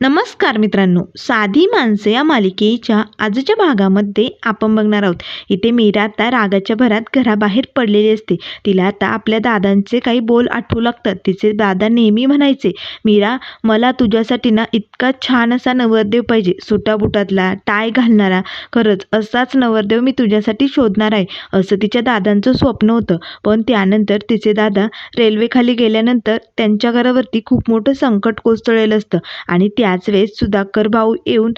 नमस्कार मित्रांनो. साधी माणसे या मालिकेच्या आजच्या भागामध्ये आपण बघणार आहोत. इथे मीरा आता रागाच्या भरात घराबाहेर पडलेली असते. तिला आता आपल्या दादांचे काही बोल आठवू लागतात. तिचे दादा नेहमी म्हणायचे मीरा मला तुझ्यासाठी ना इतका छान असा नवरदेव पाहिजे. सुटाबुटातला टाय घालणारा. खरंच असाच नवरदेव मी तुझ्यासाठी शोधणार आहे. असं तिच्या दादांचं स्वप्न होतं. पण त्यानंतर तिचे दादा रेल्वेखाली गेल्यानंतर त्यांच्या घरावरती खूप मोठं संकट कोसळलेलं असतं. आणि त्या वेळेस सुधाकर भाऊ येऊन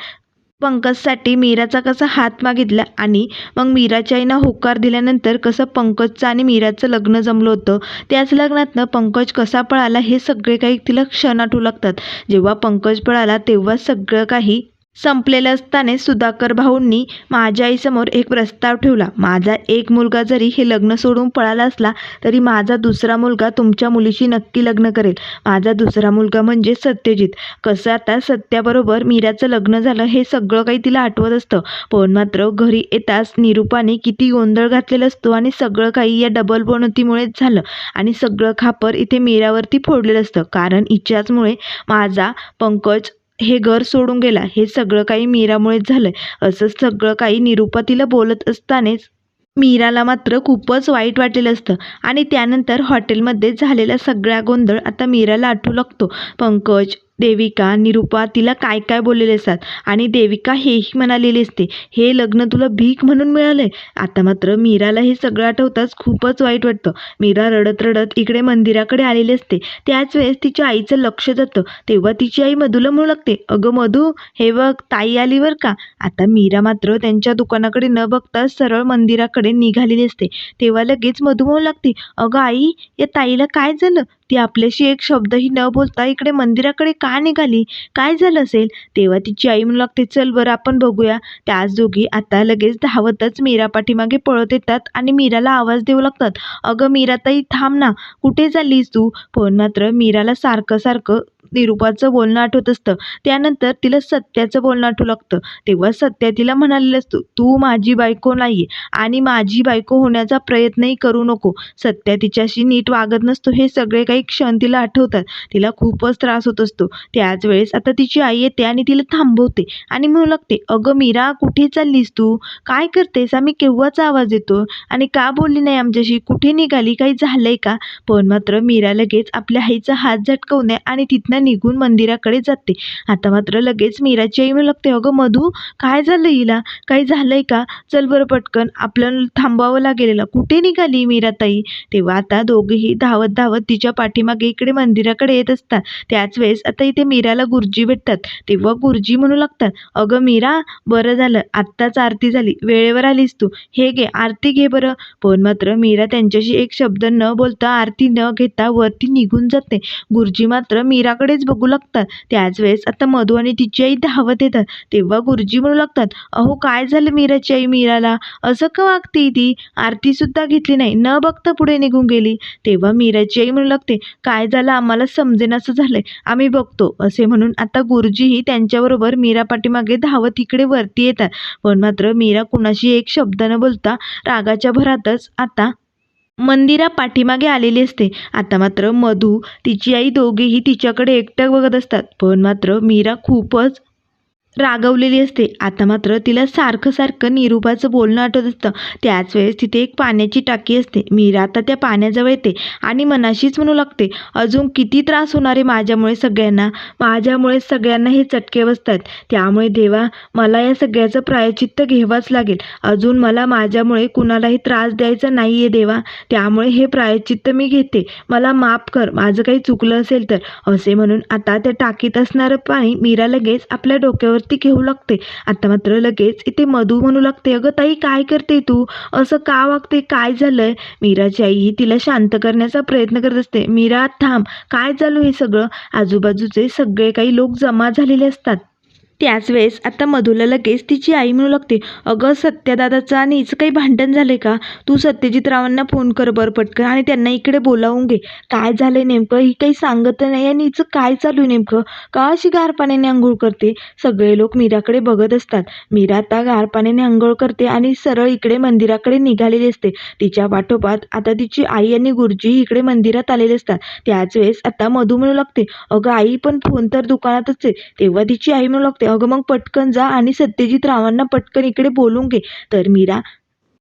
पंकजसाठी मीराचा कसा हात मागितला आणि मग मीराच्या आईनं होकार दिल्यानंतर कसं पंकजचं आणि मीराचं लग्न जमलं होतं त्याच लग्नातनं पंकज कसा पळाला हे सगळे काही तिला क्षण आठवू लागतात जेव्हा पंकज पळाला तेव्हा सगळं काही संपलेलं असताना सुधाकर भाऊंनी माझ्या आईसमोर एक प्रस्ताव ठेवला. माझा एक मुलगा जरी हे लग्न सोडून पळाला असला तरी माझा दुसरा मुलगा तुमच्या मुलीशी नक्की लग्न करेल. माझा दुसरा मुलगा म्हणजे सत्यजित. कसं आता सत्याबरोबर मीराचं लग्न झालं हे सगळं काही तिला आठवत असतं. पण मात्र घरी येताच निरूपाने किती गोंधळ घातलेला असतो आणि सगळं काही या डबल बनवतीमुळेच झालं आणि सगळं खापर इथे मीरावरती फोडलेलं असतं. कारण हिच्याचमुळे माझा पंकज हे घर सोडून गेला. हे सगळं काही मीरामुळेच झालं असं सगळं काही निरूपा तिला बोलत असतानाच मीराला मात्र खूपच वाईट वाटलेलं असतं. आणि त्यानंतर हॉटेलमध्ये झालेला सगळा गोंधळ आता मीराला आठवू लागतो. पंकज देविका निरूपा तिला काय काय बोललेले असतात? आणि देविका हेही म्हणालेली असते हे लग्न तुला भीक म्हणून मिळालंय. आता मात्र मीराला हे सगळं आठवताच खूपच वाईट वाटतं. मीरा रडत रडत इकडे मंदिराकडे आलेली असते. त्याच वेळेस तिच्या आईचं लक्ष जातं. तेव्हा तिची आई मधूला म्हणू लागते अगं मधू हे बघ ताई आली बर का? आता मीरा मात्र त्यांच्या दुकानाकडे न बघता सरळ मंदिराकडे निघालेली असते. तेव्हा लगेच मधू म्हणू लागते अगं आई या ताईला काय झालं? ती आपल्याशी एक शब्दही न बोलता इकडे मंदिराकडे का निघाली? काय झालं असेल? तेव्हा तिची आई म्हणू लागते चल बरं आपण बघूया. त्याच दोघी आता लगेच धावतच मीरा पाठीमागे पळत येतात आणि मीराला आवाज देऊ लागतात. अगं मीराताई थांब ना. कुठे चाललीस तू? पण मात्र मीराला सारखं सारखं निरूपाचं बोलणं आठवत असतं. त्यानंतर तिला सत्याचं बोलणं आठवू लागतं. तेव्हा सत्या तिला म्हणालेलं असतो तू माझी बायको नाही आणि माझी बायको होण्याचा प्रयत्नही करू नको. सत्या तिच्याशी नीट वागत नसतो हे सगळे काही क्षण तिला आठवतात. तिला खूपच त्रास होत असतो. त्याच वेळेस आता तिची आई येते आणि तिला थांबवते आणि म्हणू लागते अगं मीरा कुठे चाललीस तू? काय करतेस? आम्ही केव्हाचा आवाज येतो? आणि का बोलली नाही आमच्याशी? कुठे निघाली? काही झालंय का? पण मात्र मीरा लगेच आपल्या आईचा हात झटकवणे आणि तिथनं निघून मंदिराकडे जाते. आता मात्र लगेच मीराची आई म्हणू लागते अगं मधू काय झालं हिला? काही झालंय का? चल बरं पटकन आपल्याला थांबावं लागेल कुठे निघाली मीराताई? तेव्हा आता दोघेही धावत धावत तिच्या पाठीमागे इकडे मंदिराकडे येत असतात. त्याच वेळेस आता इथे मीराला गुरुजी भेटतात. तेव्हा गुरुजी म्हणू लागतात अगं मीरा बरं झालं आत्ताच आरती झाली. वेळेवर आलीस तू. हे घे आरती घे बरं. पण मात्र मीरा त्यांच्याशी एक शब्द न बोलता आरती न घेता वरती निघून जाते. गुरुजी मात्र मीराकडे गुरुजीकडेच बघू लागतात. त्याच वेळेस आता मधू आणि तिची आई धावत येतात. तेव्हा गुरुजी म्हणू लागतात अहो काय झालं मीराची आई मीराला? असं का वागते ती? आरतीसुद्धा घेतली नाही. न बघता पुढे निघून गेली. तेव्हा मीराची आई म्हणू लागते काय झालं? आम्हाला समजेन असं झालंय. आम्ही बघतो. असे म्हणून आता गुरुजीही त्यांच्याबरोबर मीरा पाठीमागे धावत इकडे वरती येतात. पण मात्र मीरा कुणाशी एक शब्द न बोलता रागाच्या भरातच आता मंदिरा पाठीमागे आलेली असते. आता मात्र मधू तिची आई दोघेही तिच्याकडे एकटं बघत असतात. पण मात्र मीरा खूपच रागवलेली असते. आता मात्र तिला सारखं सारखं निरूपाचं बोलणं आठवत असतं. त्याच वेळेस तिथे एक पाण्याची टाकी असते. मीरा आता त्या पाण्याजवळ येते आणि मनाशीच म्हणू लागते अजून किती त्रास होणार आहे माझ्यामुळे सगळ्यांना? माझ्यामुळे सगळ्यांना हे चटके बसतात. त्यामुळे देवा मला या सगळ्याचं प्रायचित्त घ्यावंच लागेल. अजून मला माझ्यामुळे कुणालाही त्रास द्यायचा नाही आहे देवा. त्यामुळे हे प्रायचित्त मी घेते. मला माफ कर. माझं काही चुकलं असेल तर. असे म्हणून आता त्या टाकीत असणारं पाणी मीरा लगेच आपल्या डोक्यावर वरती घेऊ लागते. आता मात्र लगेच इथे मधू म्हणू लागते अगं ताई काय करते तू? असं का वागते? काय झालंय? मीराची आई ही तिला शांत करण्याचा प्रयत्न करत असते. मीरा थांब. काय चालू हे सगळं? आजूबाजूचे सगळे काही लोक जमा झालेले असतात. त्याच वेळेस आता मधूला लगेच तिची आई म्हणू लागते अगं सत्यदादाचं आणि हिचं काही भांडण झालं आहे का? तू सत्यजित रावांना फोन कर बरं पटकन आणि त्यांना इकडे बोलावून घे. काय झालंय नेमकं? ही काही सांगत नाही आणि हिचं काय चालू आहे नेमकं? का अशी गार पाण्याने आंघोळ करते? सगळे लोक मीराकडे बघत असतात. मीरा आता गार पाण्याने आंघोळ करते आणि सरळ इकडे मंदिराकडे निघालेली असते. तिच्या पाठोपाठ आता तिची आई आणि गुरुजी इकडे मंदिरात आलेले असतात. त्याच वेळेस आता मधू म्हणू लागते अगं आई पण फोन तर दुकानातच आहे. तेव्हा तिची आई म्हणू लागते अगं मग पटकन जा आणि सत्यजित रावांना पटकन इकडे बोलून घे. तर मीरा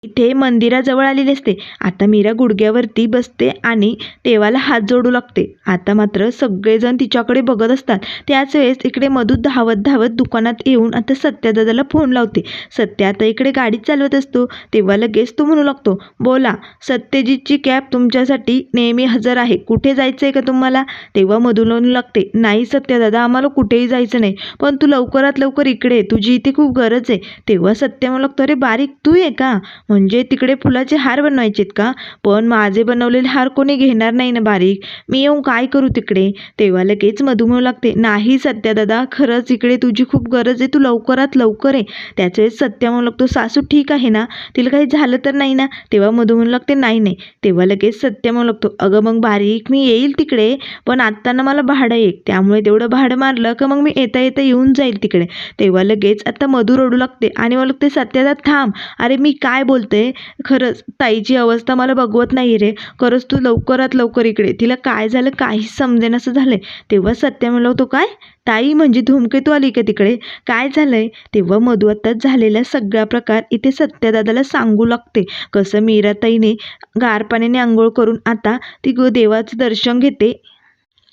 इथे मंदिराजवळ आलेली असते. आता मीरा गुडघ्यावरती बसते आणि देवाला हात जोडू लागते. आता मात्र सगळेजण तिच्याकडे बघत असतात. त्याच वेळेस इकडे मधू धावत धावत दुकानात येऊन आता सत्यादादाला फोन लावते. सत्य आता इकडे गाडी चालवत असतो. तेव्हा लगेच तो म्हणू लागतो बोला सत्यजितची कॅब तुमच्यासाठी नेहमी हजर आहे. कुठे जायचं आहे का तुम्हाला? तेव्हा मधू म्हणू लागते नाही सत्यदादा आम्हाला कुठेही जायचं नाही. पण तू लवकरात लवकर इकडे तुझी इथे खूप गरज आहे. तेव्हा सत्य म्हणू लागतो अरे बारीक तू आहे का? म्हणजे तिकडे फुलाचे हार बनवायचेत का? पण माझे बनवलेले हार कोणी घेणार नाही ना बारीक. मी येऊन काय करू तिकडे? तेव्हा लगेच मधुमेह लागते नाही सत्या दादा खरंच इकडे तुझी खूप गरज आहे. तू लवकरात लवकर आहे त्याच वेळेस सत्या म्हणू लागतो सासू ठीक आहे ना? तिला काही झालं तर नाही ना? तेव्हा मधू म्हणू लागते नाही नाही. तेव्हा लगेच सत्या म्हणू लागतो अगं मग बारीक मी येईल तिकडे पण आत्ता ना मला भाडं एक त्यामुळे तेवढं भाडं मारलं का मग मी येता येता येऊन जाईल तिकडे. तेव्हा लगेच आता मधू रडू लागते आणि मला लागते सत्यादा थांब. अरे मी काय बोल बोलते खरंच ताईची अवस्था मला बघवत नाही रे. खरंच तू लवकरात लवकर इकडे. तिला काय झालं काहीच समजेन असं झालंय. तेव्हा सत्य म्हणलं होतो काय? ताई म्हणजे धूमकेतू आली का तिकडे? काय झालंय? तेव्हा मधू आता झालेला सगळा प्रकार इथे सत्यदादाला सांगू लागते. कसं मीराताईने गार पाण्याने आंघोळ करून आता ती देवाचं दर्शन घेते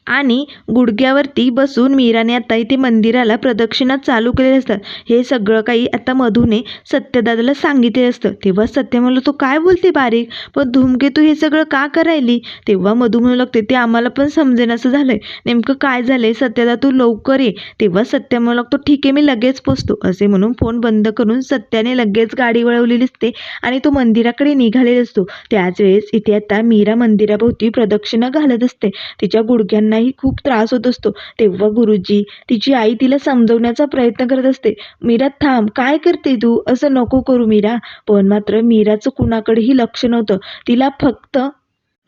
आणि गुडघ्यावरती बसून मीराने आता इथे मंदिराला प्रदक्षिणा चालू केलेल्या असतात. हे सगळं काही आता मधूने सत्यदादाला सांगितलेलं असतं. तेव्हा सत्य म्हणलं तू काय बोलते बारीक? पण धूमकेतू हे सगळं का करायली? तेव्हा मधू म्हणू लागते ते आम्हाला पण समजेन असं झालंय. नेमकं काय झालंय? सत्यदा तू लवकर ये. तेव्हा सत्य म्हणू लागतो ठीक आहे मी लगेच पोचतो. असे म्हणून फोन बंद करून सत्याने लगेच गाडी वळवलेली असते आणि तो मंदिराकडे निघालेला असतो. त्याच वेळेस इथे आता मीरा मंदिराभोवती प्रदक्षिणा घालत असते. तिच्या गुडघ्यांना त्यांनाही खूप त्रास होत असतो. तेव्हा गुरुजी तिची आई तिला समजवण्याचा प्रयत्न करत असते. मीरा थांब. काय करते तू? असं नको करू मीरा. पण मात्र मीराचं कुणाकडेही लक्ष नव्हतं. तिला फक्त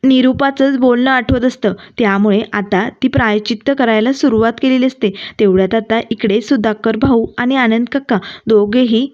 निरूपाचंच बोलणं आठवत असतं. त्यामुळे आता ती प्रायचित्त करायला सुरुवात केलेली असते. तेवढ्यात आता इकडे सुधाकर भाऊ आणि आनंद काका दोघेही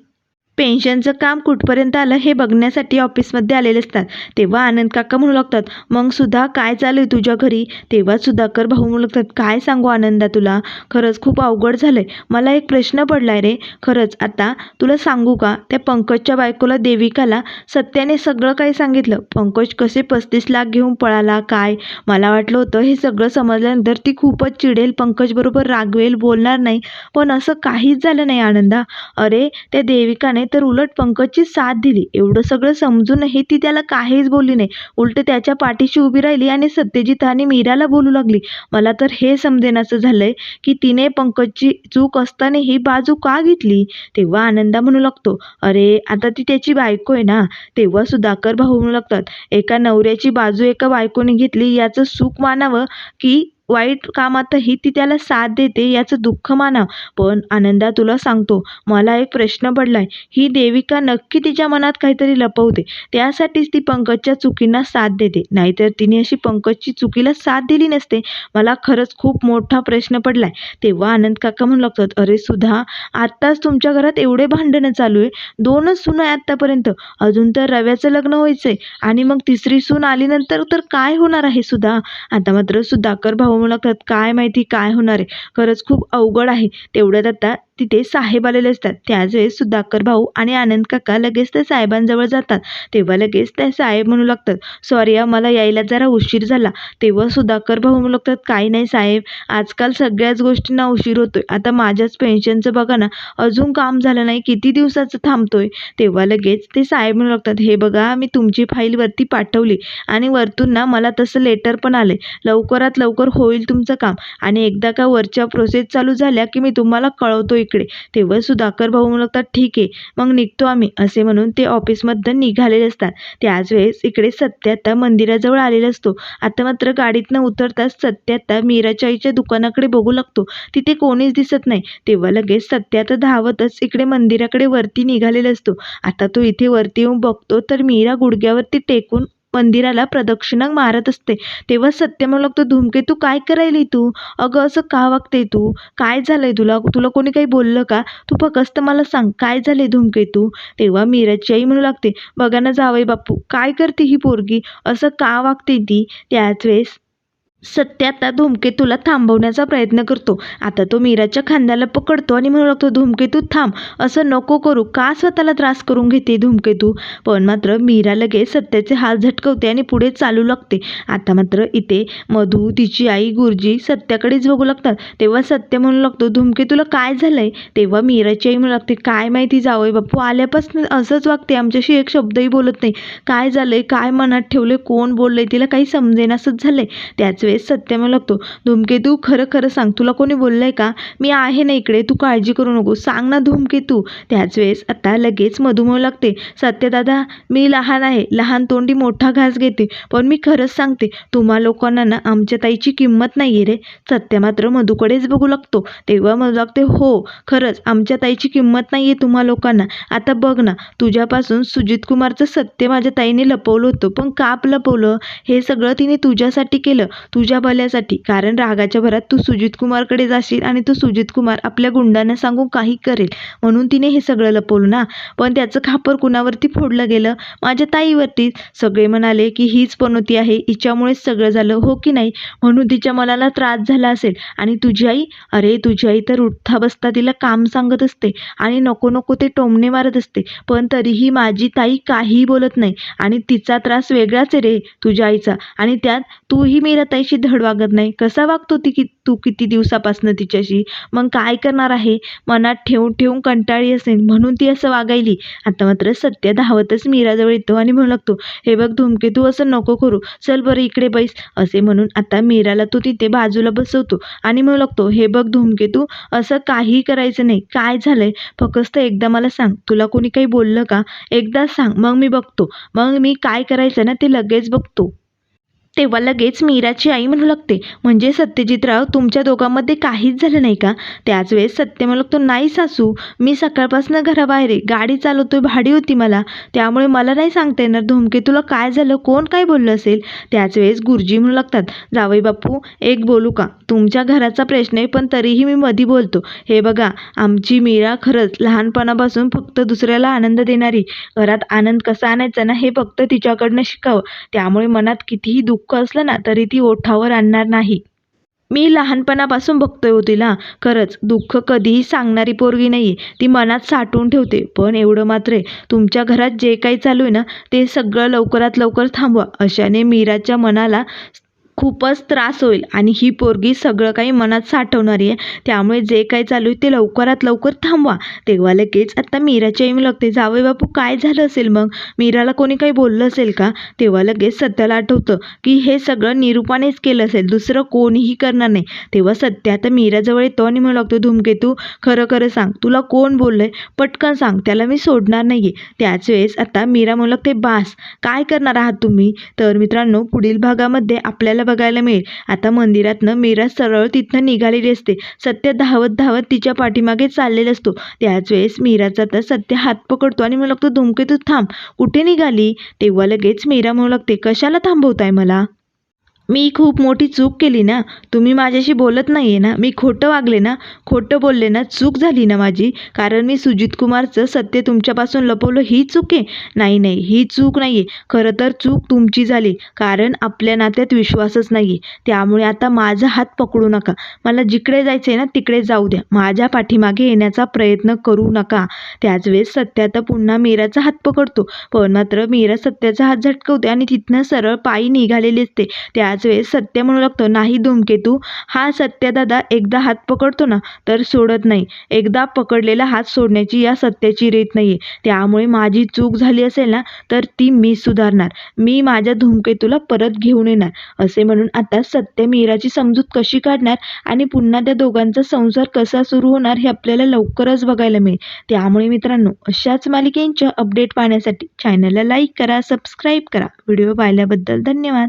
पेन्शनचं काम कुठपर्यंत आलं हे बघण्यासाठी ऑफिसमध्ये आलेले असतात. तेव्हा आनंद काका म्हणू लागतात मग सुद्धा काय चालू आहे तुझ्या घरी? तेव्हा सुधाकर भाऊ म्हणू लागतात काय सांगू आनंदा तुला? खरंच खूप अवघड झालं आहे मला एक प्रश्न पडला आहे रे. खरंच आता तुला सांगू का? त्या पंकजच्या बायकोला देविकाला सत्याने सगळं काही सांगितलं. पंकज कसे पस्तीस लाख घेऊन पळाला काय? मला वाटलं होतं हे सगळं समजल्यानंतर ती खूपच चिडेल पंकजबरोबर रागवेल बोलणार नाही. पण असं काहीच झालं नाही आनंदा. अरे त्या देविकाने तर उलट पंकजची साथ दिली. एवढं सगळं समजूनही ती त्याला काहीच बोलली नाही. उलट त्याच्या पाठीशी उभी राहिली आणि सत्यजित आणि मीराला बोलू लागली. मला तर हे समजेनाचं झालंय की तिने पंकजची चूक असताना ही बाजू का घेतली? तेव्हा आनंदा म्हणू लागतो अरे आता ती त्याची बायको आहे ना? तेव्हा सुधाकर भाऊ म्हणू लागतात एका नवऱ्याची बाजू एका बायकोने घेतली याचं सुख मानावं की वाईट कामातही ती त्याला साथ देते याचं दुःख मानाव पण आनंदा तुला सांगतो मला एक प्रश्न पडलाय. ही देविका नक्की तिच्या मनात काहीतरी लपवते. त्यासाठीच ती पंकजच्या चुकींना साथ देते. नाहीतर तिने अशी पंकजची चुकीला साथ दिली नसते. मला खरंच खूप मोठा प्रश्न पडलाय. तेव्हा आनंद काका म्हणू लागतात अरे सुधा आत्ताच तुमच्या घरात एवढे भांडणं चालू आहे. दोनच सून आहे आत्तापर्यंत. अजून तर रव्याचं लग्न व्हायचंय. आणि मग तिसरी सून आलीनंतर तर काय होणार आहे सुधा? आता मात्र सुधाकर भाऊ म्हणू लागतात काय माहिती काय होणार आहे? खरंच खूप अवघड आहे. तेवढ्यात आता तिथे साहेब आलेले असतात. त्याच वेळेस सुधाकर भाऊ आणि आनंद काका लगेच त्या साहेबांजवळ जातात. तेव्हा लगेच त्या साहेब म्हणू लागतात सॉरी मला यायला जरा उशीर झाला. तेव्हा सुधाकर भाऊ म्हणू लागतात काही नाही साहेब आजकाल सगळ्याच गोष्टींना उशीर होतोय. आता माझ्याच पेन्शनचं बघा ना अजून काम झालं नाही किती दिवसाचं थांबतोय? तेव्हा लगेच ते साहेब म्हणू लागतात हे बघा मी तुमची फाईल वरती पाठवली आणि वरतून ना मला तसं लेटर पण आले लवकरात लवकर होईल तुमचं काम. आणि एकदा का वरच्या प्रोसेस चालू झाल्या की मी तुम्हाला कळवतो इकडे. तेव्हा सुधाकर भाऊ म्हणतात ठीक आहे मग निघतो आम्ही असे म्हणून ते ऑफिसमधून निघालेले असतात. त्याच वेळेस इकडे सत्य आता मंदिराजवळ आलेला असतो. आता मात्र गाडीतनं उतरताच सत्य आता मीराच्या आईच्या दुकानाकडे बघू लागतो. तिथे कोणीच दिसत नाही. तेव्हा लगेच सत्य धावतच इकडे मंदिराकडे वरती निघालेला असतो. आता तो इथे वरती येऊन बघतो तर मीरा गुडघ्यावरती टेकून मंदिराला प्रदक्षिणा मारत असते. तेव्हा सत्य म्हणू लागतो धूमकेतू काय करायली तू? अगं असं का वागते तू? काय झालंय तुला? तुला कोणी काही बोललं का? तू फक्त मला सांग काय झालंय धूमकेतू तेव्हा मीराची आई म्हणू लागते बघा ना जावई बापू काय करते ही पोरगी? असं का वागते ती? त्याच वेळेस सत्य आता धूमकेतूला थांबवण्याचा प्रयत्न करतो. आता तो मीराच्या खांद्याला पकडतो आणि म्हणू लागतो धूमकेतू थांब. असं नको करू. का स्वतःला त्रास करून घेते धूमकेतू पण मात्र मीरा लगेच सत्याचे हात झटकवते आणि पुढे चालू लागते. आता मात्र इथे मधू तिची आई गुरुजी सत्याकडेच बघू लागतात. तेव्हा सत्य म्हणू लागतो धूमकेतूला काय झालंय? तेव्हा मीराची आई म्हणू लागते काय माहिती जावंय बापू आल्यापासून असंच वागते. आमच्याशी एक शब्दही बोलत नाही. काय झालंय? काय मनात ठेवले कोण बोललंय? तिला काही समजेनासच झालंय. त्याच वेळेस सत्य म्हणू लागतो धूमकेतू खरं खरं सांग. तुला कोणी बोललंय का? मी आहे ना इकडे तू काळजी करू नको. सांग ना धूमकेतू त्याच वेळेस आता लगेच मधुमेह लागते. सत्यदादा मी लहान आहे. लहान तोंडी मोठा घास घेते. पण मी खरंच सांगते तुम्हा लोकांना ना आमच्या ताईची किंमत नाही आहे रे. सत्य मात्र मधूकडेच बघू लागतो. तेव्हा मधू लागते हो खरंच आमच्या ताईची किंमत नाही आहे तुम्हा लोकांना. आता बघ ना तुझ्यापासून सुजित कुमारचं सत्य माझ्या ताईने लपवलं होतं. पण काप लपवलं? हे सगळं तिने तुझ्यासाठी केलं. तुझ्या तुझ्या भल्यासाठी. कारण रागाच्या भरात तू सुजित कुमारकडे जाशील आणि तो सुजित कुमार आपल्या गुंडांना सांगून काही करेल. म्हणून तिने हे सगळं लपवलं ना. पण त्याचं खापर कुणावरती फोडलं गेलं? माझ्या ताईवरतीच सगळे म्हणाले की हीच पनोती आहे. हिच्यामुळेच सगळं झालं हो की नाही? म्हणून तिच्या मनाला त्रास झाला असेल. आणि तुझी आई? अरे तुझी आई तर उठता बसता तिला काम सांगत असते आणि नको नको ते टोमणे मारत असते. पण तरीही माझी ताई काहीही बोलत नाही आणि तिचा त्रास वेगळाच आहे रे तुझ्या आईचा. आणि त्यात तूही मीरा तिच्याशी धड वागत नाही. कसा वागतो ती की तू किती दिवसापासनं तिच्याशी? मग काय करणार आहे? मनात ठेवून ठेवून कंटाळी असेल. म्हणून ती असं वागायली. आता मात्र सत्य धावतच मीराजवळ येतो आणि म्हणू लागतो हे बघ धुमके तू असं नको करू. चल बरं इकडे बैस. असे म्हणून आता मीराला तो तिथे बाजूला बसवतो आणि म्हणू लागतो हे बघ धूमकेतू असं काहीही करायचं नाही. काय झालंय? फक्त एकदा मला सांग. तुला कोणी काही बोललं का? एकदा सांग. मग मी बघतो. मग मी काय करायचं ना ते लगेच बघतो. तेव्हा लगेच मीराची आई म्हणू लागते म्हणजे सत्यजितराव तुमच्या दोघांमध्ये काहीच झालं नाही का? त्याच वेळेस सत्य म्हणू लागतो नाही सासू मी सकाळपासून घराबाहेर आहे गाडी चालवतोय भाडी होती मला त्यामुळे मला नाही सांगता येणार धुमके तुला काय झालं कोण काय बोललं असेल? त्याच वेळेस गुरुजी म्हणू लागतात जावई बापू एक बोलू का? तुमच्या घराचा प्रश्न आहे पण तरीही मी मधी बोलतो. हे बघा आमची मीरा खरंच लहानपणापासून फक्त दुसऱ्याला आनंद देणारी. घरात आनंद कसा आणायचा ना हे फक्त तिच्याकडनं शिकावं. त्यामुळे मनात कितीही दुःख दुःख असलं ना तरी ती ओठावर आणणार नाही. मी लहानपणापासून बघतोय हो तिला. खरंच दुःख कधीही सांगणारी पोरगी नाही ती मनात साठवून ठेवते. पण एवढं मात्र आहे तुमच्या घरात जे काही चालू आहे ना ते सगळं लवकरात लवकर थांबवा. अशाने मीराच्या मनाला खूपच त्रास होईल. आणि ही पोरगी सगळं काही मनात साठवणारी आहे. त्यामुळे जे काही चालू आहे ते लवकरात लवकर थांबवा. तेव्हा लगेच आता मीराच्या आई लागते जावे बापू काय झालं असेल मग? मीराला कोणी काही बोललं असेल का? तेव्हा लगेच सत्याला आठवतं की हे सगळं निरूपानेच केलं असेल. दुसरं कोणीही करणार नाही. तेव्हा सत्य आता मीराजवळ येतो आणि म्हणू लागतो धूमकेतू खरं खरं सांग. तुला कोण बोललंय? पटकन सांग. त्याला मी सोडणार नाही आहे त्याच वेळेस आता मीरा म्हणू लागते बास. काय करणार आहात तुम्ही? तर मित्रांनो पुढील भागामध्ये आपल्याला बघायला मिळेल. आता मंदिरातनं मीरा सरळ तिथनं निघालेली असते. सत्य धावत धावत तिच्या पाठीमागे चाललेला असतो. त्याच वेळेस मीराचा तर सत्य हात पकडतो आणि म्हणू लागतो धुमकेतू थांब. कुठे निघाली? तेव्हा लगेच मीरा म्हणू लागते कशाला थांबवताय मला? मी खूप मोठी चूक केली ना तुम्ही माझ्याशी बोलत नाही आहे ना मी खोटं वागले ना खोटं बोलले ना चूक झाली ना माझी कारण मी सुजित कुमारचं सत्य तुमच्यापासून लपवलं ही चूक आहे? नाही नाही ही चूक नाही आहे खरं तर चूक तुमची झाली कारण आपल्या नात्यात विश्वासच नाही आहे त्यामुळे आता माझा हात पकडू नका. मला जिकडे जायचं आहे ना तिकडे जाऊ द्या. माझ्या पाठीमागे येण्याचा प्रयत्न करू नका. त्याच वेळेस सत्या तर पुन्हा मीराचा हात पकडतो. पण मात्र मीरा सत्याचा हात झटकवते आणि तिथनं सरळ पायी निघालेली असते. त्या त्याच वेळेस सत्य म्हणू लागतो नाही धूमकेतू हा सत्यदादा एकदा हात पकडतो ना तर सोडत नाही. एकदा पकडलेला हात सोडण्याची या सत्याची रीत नाही आहे त्यामुळे माझी चूक झाली असेल ना तर ती मी सुधारणार. मी माझ्या धूमकेतूला परत घेऊन येणार. असे म्हणून आता सत्य मीराची समजूत कशी काढणार आणि पुन्हा त्या दोघांचा संसार कसा सुरू होणार हे आपल्याला लवकरच बघायला मिळेल. त्यामुळे मित्रांनो अशाच मालिकेंच्या अपडेट पाहण्यासाठी चॅनलला लाईक करा सबस्क्राईब करा. व्हिडिओ पाहिल्याबद्दल धन्यवाद.